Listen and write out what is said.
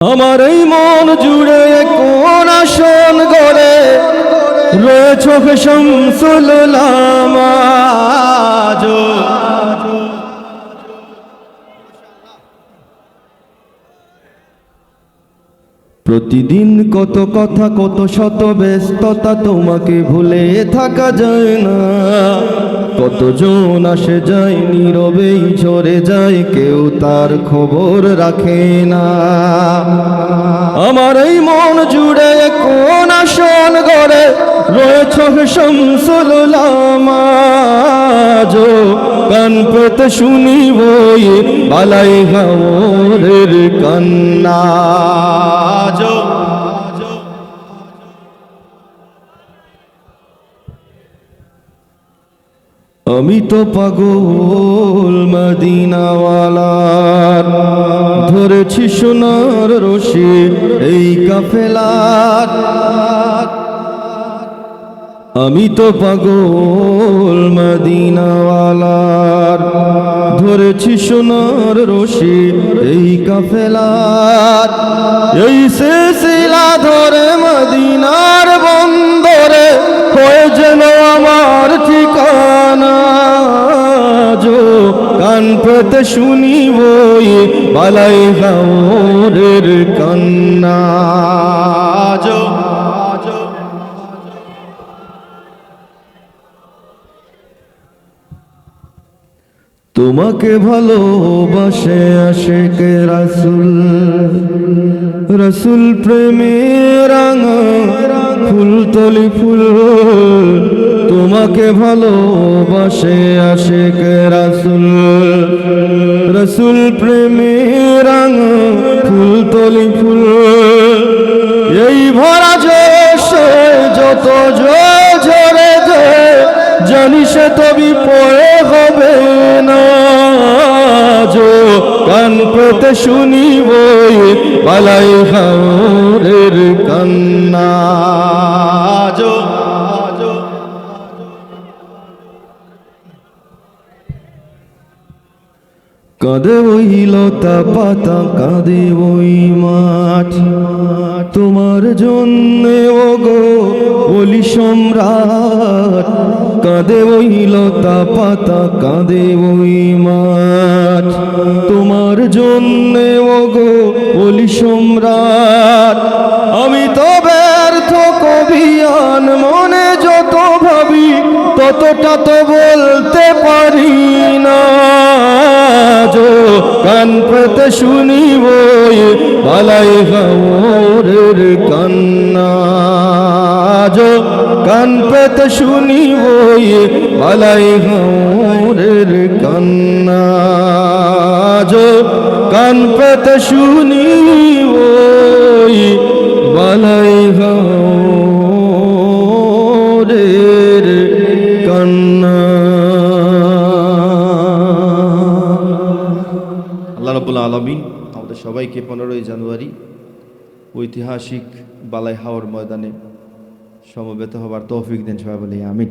আমার এই মন জুড়ে কোন আসন গড়ে? রয়েছ শামসুল্লামাজ প্রতিদিন কত কথা, কত শত ব্যস্ততা তোমাকে ভুলে থাকা যায় না। কতজন আসে যায়, নীরবেই ঝরে যায়, কেউ তার খবর রাখে না। আমার এই মন জুড়ে কোন আসন গড়ে, রয়েছ শুনি বই বালাই হাওরের কান্না। যো আমি তো পাগল মদিনাওয়ালার। ধরেছি সোনার রশি এই কাফেলার। আমি তো পাগল মদিনাওয়ালার। ধরেছি সোনার রশি, এই কাফেলার। এই সিলসিলা ধরে মদিনার বন্দরে, হয়ে যেন আমার ঠিকানা যো কান পেতে শুনি বই বালাই গাওরের কান্না। যো তোমাকে ভালোবাসে আশেকে রাসুল। রসুল প্রেমে রাঙা ফুল তলি ফুল। তোমাকে ভালোবাসে আশেকে রাসুল। রসুল প্রেমে রাঙা ফুল তলি ফুল। এই ভরা জোশে যত যায় সে তবি পরে হবে না। কান পেতে বই পালাই হাওরের কান্না। কাঁদে ওই লতা পাতা, কাঁদে ওই মাঠ। তোমার জন্যে ও গো বলি সম্রাট কাঁদে ওই লতা পাতা, কাঁদে ওই মাঠ। তোমার জন্যে ও গো বলি সম্রাট, আমি তো ব্যর্থ কবিয়ান মনে যত ভাবি, ততটা তো বলতে পারি না। যো কান পেতে শুনি বই বালাই গাওরের কান্না। যো কান পেতে শুনি বই বালাই গাওরের কান্না। কান পেতে শুনি বই বালাই গাওরের কান্না। আল্লাহ রাবুল আলমিন আমাদের সবাইকে পনেরোই জানুয়ারি ঐতিহাসিক বালাই হাওর ময়দানে সমবেত হবার তৌফিক দেন সবাই বলি আমিন।